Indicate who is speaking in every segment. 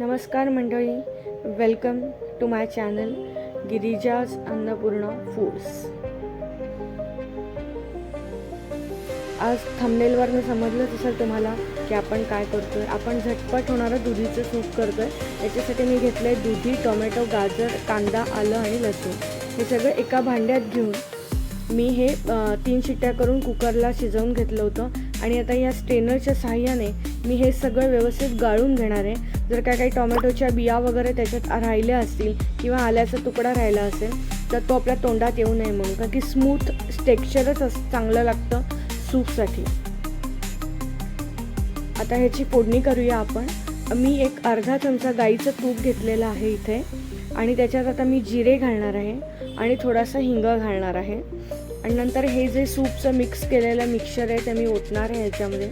Speaker 1: नमस्कार मंडळी. Welcome to my channel Girija's Annapurna foods आज थंबनेलवरनं समजलंच असेल तुम्हाला की आपण काय करतोय. आपण झटपट होणारं दुधीचं सूप करतोय. याच्यासाठी मी घेतलं आहे दुधी टोमॅटो गाजर कांदा आलं आणि लसूण. हे सगळं एका भांड्यात घेऊन मी हे तीन शिट्ट्या करून कुकरला शिजवून घेतलं होतं. आणि आता या स्ट्रेनरच्या साहाय्याने मी हे सगळं व्यवस्थित गाळून घेणार आहे. जर काय काही टोमॅटोच्या बिया वगैरे त्याच्यात राहिल्या असतील किंवा आल्याचा तुकडा राहिला असेल तर तो आपल्या तोंडात येऊ नये म्हणून. कारण की स्मूथ टेक्स्चरच असं चांगलं लागतं सूपसाठी. आता ह्याची फोडणी करूया आपण. मी एक अर्धा चमचा गाईचं तूप घेतलेलं आहे इथे. आणि त्याच्यात आता मी जिरे घालणार आहे आणि थोडासा हिंग घालणार आहे. आणि नंतर हे जे सूपचं मिक्स केलेलं मिक्सर आहे ते मी ओतणार आहे ह्याच्यामध्ये.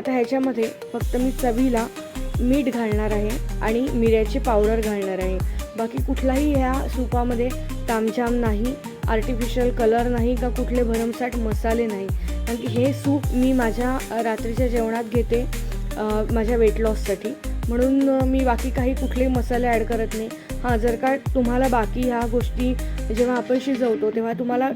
Speaker 1: आता ह्याच्यामध्ये फक्त मी चवीला मीठ घालणार आहे आणि मिऱ्याची पावडर घालणार आहे. बाकी कुठलाही ह्या सूपामध्ये तामझाम नाही आर्टिफिशियल कलर नाही का कुठले भरमसाठ मसाले नाही. कारण की हे सूप मी माझ्या रात्रीच्या जेवणात घेते माझ्या वेट लॉससाठी म्हणून मी बाकी काही कुठले मसाले ॲड करत नाही. हां जर का तुम्हाला बाकी ह्या गोष्टी जेव्हा आपण शिजवतो तेव्हा तुम्हाला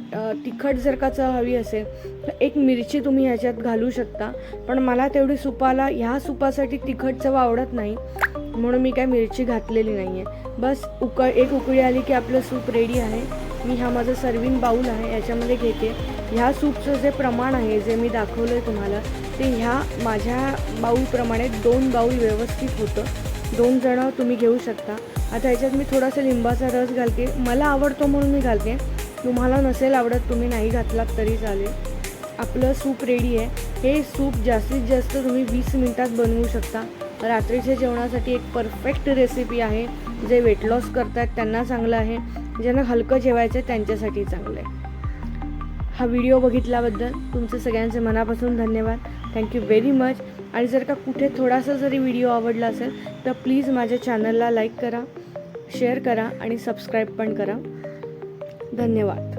Speaker 1: तिखट जर का चव हवी असेल तर एक मिरची तुम्ही ह्याच्यात घालू शकता. पण मला तेवढी सुपाला ह्या सुपासाठी तिखट चव आवडत नाही. म्हणून मी काय मिरची घातलेली नाही आहे बस उकळ एक उकळी आली की आपलं सूप रेडी आहे. मी हा माझा सर्विंग बाऊल आहे याच्यामध्ये घेते. ह्या सूपचं जे प्रमाण आहे जे मी दाखवलं आहे तुम्हाला ते ह्या माझ्या बाऊलप्रमाणे दोन बाऊल व्यवस्थित होतं. दोन जणं तुम्ही घेऊ शकता. आता ह्याच्यात मी थोडासा लिंबाचा रस घालते. मला आवडतो म्हणून मी घालते. तुम्हाला नसेल आवडत तुम्ही नाही घातलात तरी चालेल. आपलं सूप रेडी आहे. हे सूप जास्तीत जास्त तुम्ही वीस मिनटात बनवू शकता. रात्रीच्या जेवणासाठी एक परफेक्ट रेसिपी आहे. जे वेट लॉस करतात त्यांना चांगलं आहे. ज्यांना हलकं जेवायचं आहे त्यांच्यासाठी चांगलं आहे. हा व्हिडिओ बघितल्याबद्दल तुमचे सगळ्यांचे मनापासून धन्यवाद. थँक्यू व्हेरी मच आणि जर का कुठे थोडासा जरी व्हिडिओ आवडला असेल तर प्लीज माझ्या चॅनलला लाईक करा शेअर करा आणि सबस्क्राईब पण करा. धन्यवाद.